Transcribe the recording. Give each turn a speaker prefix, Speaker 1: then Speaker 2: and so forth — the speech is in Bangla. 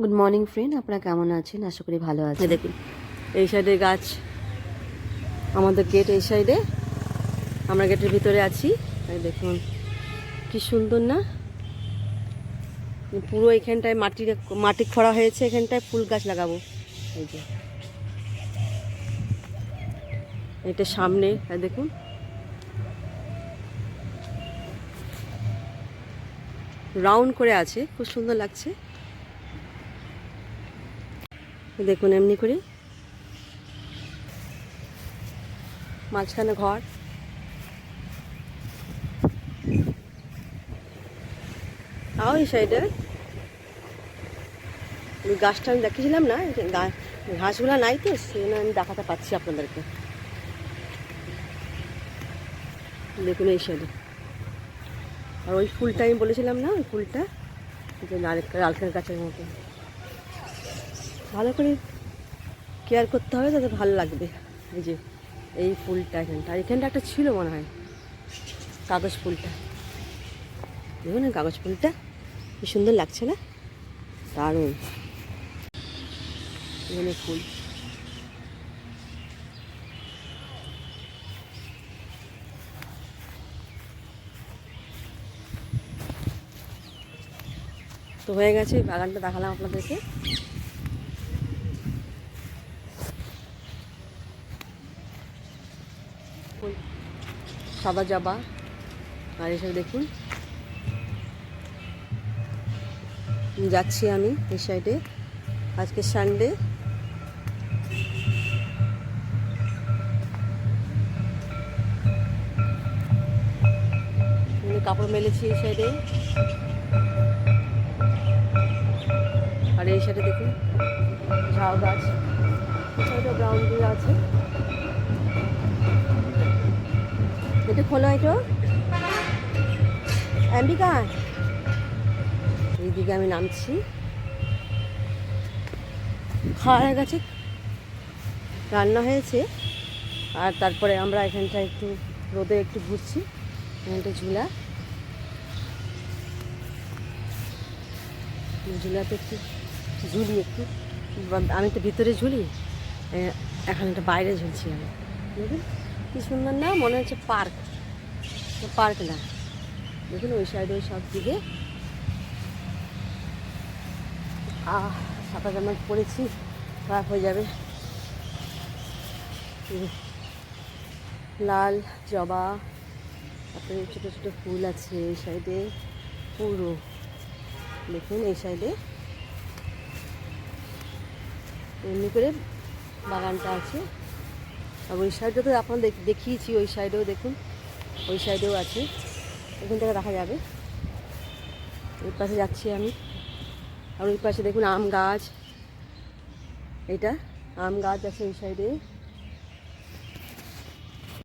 Speaker 1: গুড মর্নিং ফ্রেন্ড আপনারা কেমন আছেন? আশা করি ভালো আছে দেখুন, এই সাইডে গাছ, আমাদের গেট এই সাইডে, আমরা গেটের ভিতরে আছি। দেখুন, কি সুন্দর না? পুরো এখানটায় মাটি মাটি খোঁড়া হয়েছে, এখানটায় ফুল গাছ লাগাবো। এই যে, এটা সামনে দেখুন। রাউন্ড করে আছে, খুব সুন্দর লাগছে। দেখুন এমনি করে মাঝখানে ঘর। তাও এই সাইডে ওই গাছটা আমি দেখেছিলাম না ঘাসগুলো নাই তো, সেই জন্য আমি দেখাতে পাচ্ছি আপনাদেরকে। দেখুন এই সাইডে আর ওই ফুলটা আমি বলেছিলাম না, ওই ফুলটা? যে নারকেল নারকেল গাছের মতো। ভালো করে কেয়ার করতে হবে তাতে ভালো লাগবে। এই যে, এই ফুলটা এখানটা। এখানটা একটা ছিল মনে হয়, কাগজ ফুলটা। দেখুন কাগজ ফুলটা, কি সুন্দর লাগছে না? দারুণ। এখানে ফুল। তো হয়ে গেছে, বাগানটা দেখালাম আপনাদেরকে। ফুল সাদা জবা। আর এসব দেখুন, যাচ্ছি আমি এই সাইডে। আজকে সানডে কাপড় মেলেছি এই সাইডে। আর এই সাইডে দেখুন, ঝাউ গাছ। এই সাইডে ব্রাউন দিয়ে আছে। এটা খোলো এটা অ্যাম্বিকা এইদিকে আমি নামছি। খাওয়া হয়ে গেছে, রান্না হয়েছে। আর তারপরে আমরা এখানটা একটু রোদে একটু ঘুরছি, এখানটা ঝুলা। ঝুলাতে একটু ঝুলি একটু। আমি তো ভিতরে ঝুলি এখন একটা বাইরে ঝুলছি আমি। দেখুন। কি সুন্দর না? মনে হচ্ছে পার্ক। পার্ক না। দেখুন ওই সাইডে ওই সব দিকে। আহ সাঁতার জামা খারাপ হয়ে যাবে। লাল জবা, তারপরে ছোটো ছোটো ফুল আছে এই সাইডে পুরো। দেখুন এই সাইডে এমনি করে বাগানটা আছে। আর ওই সাইডটা তো আপনার দেখ- দেখিয়েছি, ওই সাইডেও দেখুন, ওই সাইডেও আছে। এখান থেকে দেখা যাবে। ওই পাশে যাচ্ছি আমি। আর ওই পাশে দেখুন আম গাছ। এটা আম গাছ আছে ওই সাইডে